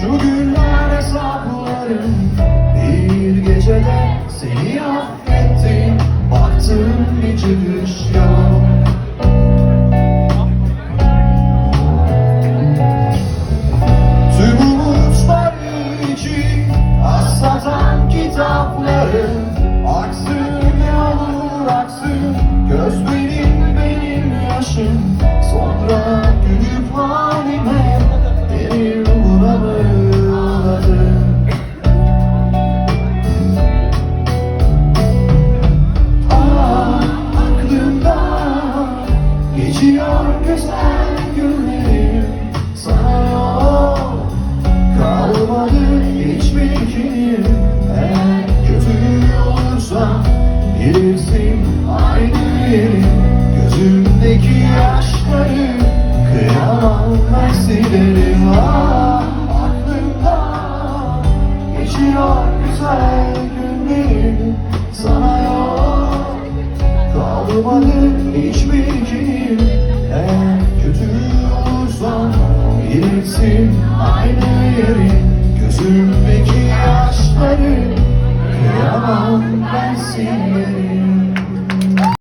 Şu günler hesaplarım. Bir gecede seni affettim. Baktım bir çıkış yok. Tüm umutları için Aslatan kitaplarım Bilirsin aynı yerim Gözümdeki yaşları Kıyamam silerim Ah aklımda Geçiyor güzel günlerim Sana yok Değilsin aynı yerin Gözümdeki yaşları Kıyamam ben seni